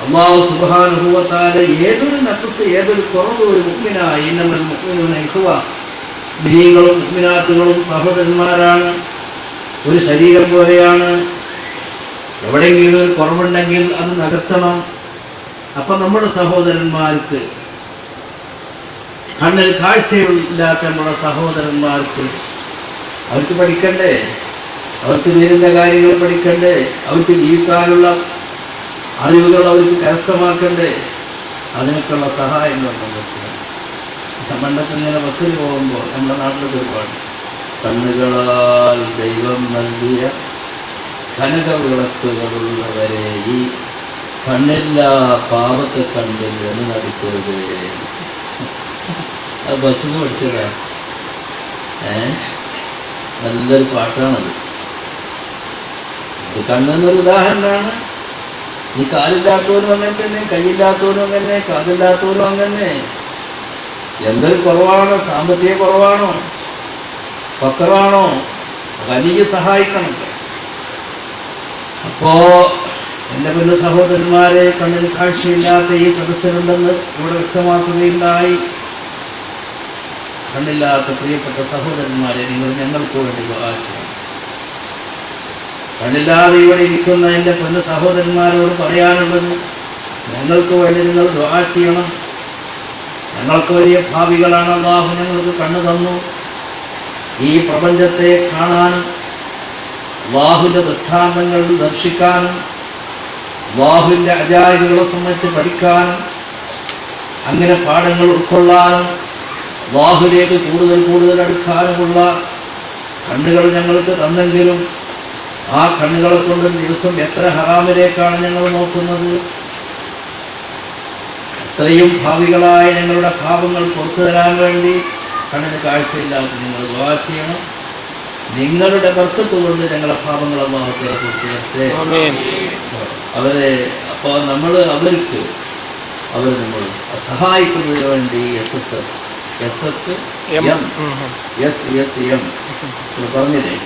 അള്ളാഹു സുബാനുഭവത്താൽ ഏതൊരു നക്കസ് ഏതൊരു കുറവ് ഒരു മുഗ്മിനായി നമ്മൾ മുഗ്മിനുന ഇഹുവ. മിനികളും മുഗ്മിനാത്തുകളും സഹോദരന്മാരാണ്. ഒരു ശരീരം പോലെയാണ്. എവിടെയെങ്കിലും ഒരു കുറവുണ്ടെങ്കിൽ അത് നികത്തണം അപ്പൊ നമ്മുടെ സഹോദരന്മാർക്ക് കണ്ണിൽ കാഴ്ചയില്ലാത്ത നമ്മുടെ സഹോദരന്മാർക്ക് അവർക്ക് പഠിക്കണ്ടേ? അവർക്ക് നേരിടുന്ന കാര്യങ്ങൾ പഠിക്കണ്ടേ? അവർക്ക് ജീവിക്കാനുള്ള അറിവുകൾ അവർക്ക് കരസ്ഥമാക്കണ്ടേ? അതിനൊക്കെയുള്ള സഹായങ്ങൾ നമ്മൾ ചെയ്യണം ഇങ്ങനെ ബസ്സിൽ പോകുമ്പോൾ നമ്മുടെ നാട്ടിലൊക്കെ ഒരുപാട് കണ്ണുകളാൽ ദൈവം നൽകിയ കനക വിളക്കുകളുള്ളവരെ ഈ കണ്ണില്ലാ പാപത്തെ കണ്ടിൽ എന്ന് നടിക്കരുത്. അത് ബസ്സിൽ പഠിച്ചതാ നല്ലൊരു പാട്ടാണത്. കണ്ണെന്നൊരു ഉദാഹരണമാണ്. ഈ കാലില്ലാത്തവരും അങ്ങനെ തന്നെ കൈയില്ലാത്തവരും അങ്ങനെ കാതില്ലാത്തവരും അങ്ങനെ എന്തൊരു കുറവാണ്? സാമ്പത്തിക കുറവാണോ? ഫക്കറാണോ വലിയ സഹായിക്കണം. അപ്പോ എന്റെ പൊന്നു സഹോദരന്മാരെ കണ്ണിൽ കാഴ്ചയില്ലാത്ത ഈ സദസ്യരുണ്ടെന്ന് ഇവിടെ വ്യക്തമാക്കുകയുണ്ടായി. കണ്ണില്ലാത്ത പ്രിയപ്പെട്ട സഹോദരന്മാരെ നിങ്ങൾ ഞങ്ങൾക്ക് വേണ്ടി ദുആ ചെയ്യണം ഇവിടെ ഇരിക്കുന്ന എന്റെ പൊന്ന സഹോദരന്മാരോട് പറയാനുള്ളത് ഞങ്ങൾക്ക് വേണ്ടി നിങ്ങൾ ദുആ ചെയ്യണം. ഞങ്ങൾക്ക് വലിയ ഭാവികളാണ് അള്ളാഹു ഞങ്ങൾക്ക് കണ്ണു തന്നു. ഈ പ്രപഞ്ചത്തെ കാണാനും അള്ളാഹുവിന്റെ ദൃഷ്ടാന്തങ്ങൾ ദർശിക്കാനും അള്ളാഹുവിന്റെ അജായികളെ സംബന്ധിച്ച് പഠിക്കാനും അങ്ങനെ പാഠങ്ങൾ ഉൾക്കൊള്ളാനും അള്ളാഹുലേക്ക് കൂടുതൽ കൂടുതൽ അടുക്കാനുമുള്ള കണ്ണുകൾ ഞങ്ങൾക്ക് തന്നെങ്കിലും ആ കണ്ണുകളെ കൊണ്ട് ദിവസം എത്ര ഹറാമിലേക്കാണ് ഞങ്ങൾ നോക്കുന്നത്? അത്രയും ഭാവികളായ ഞങ്ങളുടെ പാപങ്ങൾ പുറത്തു തരാൻ വേണ്ടി കണ്ണിന് കാഴ്ചയില്ലാത്ത നിങ്ങൾ ദുവാ ചെയ്യണം. നിങ്ങളുടെ ബർക്കത്ത് കൊണ്ട് ഞങ്ങളുടെ പാപങ്ങൾ പുറത്തു തരട്ടെ. അവരെ അപ്പോൾ നമ്മൾ അവർക്ക് അവർ നമ്മൾ സഹായിക്കുന്നതിന് വേണ്ടി S S S S M. S S M. പറഞ്ഞില്ലേ?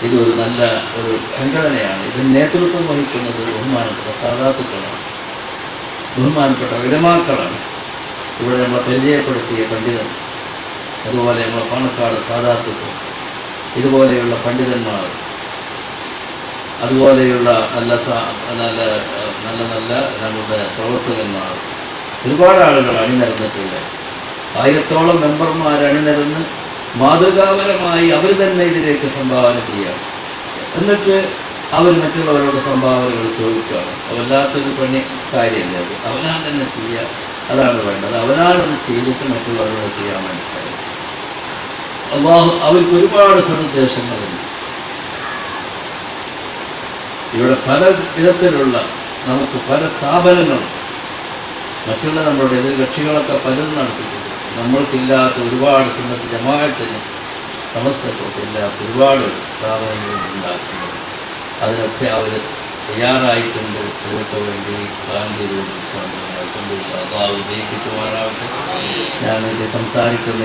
ഇതൊരു നല്ല ഒരു സംഘടനയാണ്. ഇതിന് നേതൃത്വം വഹിക്കുന്നത് ബഹുമാനപ്പെട്ട സാധാത്തുക്കളാണ് ബഹുമാനപ്പെട്ട വിലമാക്കളാണ് ഇവിടെ നമ്മളെ പരിചയപ്പെടുത്തിയ പണ്ഡിതൻ അതുപോലെ നമ്മളെ പാണക്കാട് സാധാത്തുക്കൾ ഇതുപോലെയുള്ള പണ്ഡിതന്മാർ അതുപോലെയുള്ള നല്ല നല്ല നല്ല നല്ല നമ്മുടെ പ്രവർത്തകന്മാർ ഒരുപാട് ആളുകൾ അണിനിരന്നിട്ടുണ്ട്. ആയിരത്തോളം മെമ്പർമാർ അണിനിരന്ന് മാതൃകാപരമായി അവർ തന്നെ ഇതിലേക്ക് സംഭാവന ചെയ്യാം എന്നിട്ട് അവർ മറ്റുള്ളവരോട് സംഭാവനകൾ ചോദിക്കുകയാണ്. അവല്ലാത്തൊരു പണി കാര്യമല്ല അത്? അവനാൻ തന്നെ ചെയ്യുക. അതാണ് വേണ്ടത്. അവനാണത് ചെയ്തിട്ട് മറ്റുള്ളവരോട് ചെയ്യാൻ വേണ്ടി അള്ളാഹു അവർക്ക് ഒരുപാട് സന്ദേശങ്ങളുണ്ട്. ഇവിടെ പല വിധത്തിലുള്ള നമുക്ക് പല സ്ഥാപനങ്ങളും മറ്റുള്ള നമ്മളുടെ എതിർകക്ഷികളൊക്കെ പലതും നടത്തിയിട്ടുണ്ട്. നമ്മൾക്കില്ലാത്ത ഒരുപാട് സുന്നത്ത് ജമാഅത്തിന് സമസ്തക്കൊക്കെ ഒരുപാട് സ്ഥാപനങ്ങൾ ഉണ്ടാക്കുന്നത് അതിനൊക്കെ അവർ തയ്യാറായിട്ടുണ്ട്. ഇതിനൊക്കെ വേണ്ടി പ്ലാൻ ചെയ്തുകൊണ്ടിരിക്കുകയാണ്. അള്ളാഹു ജയിപ്പിക്കുമാറാവട്ടെ ഞാനിത് സംസാരിക്കുന്ന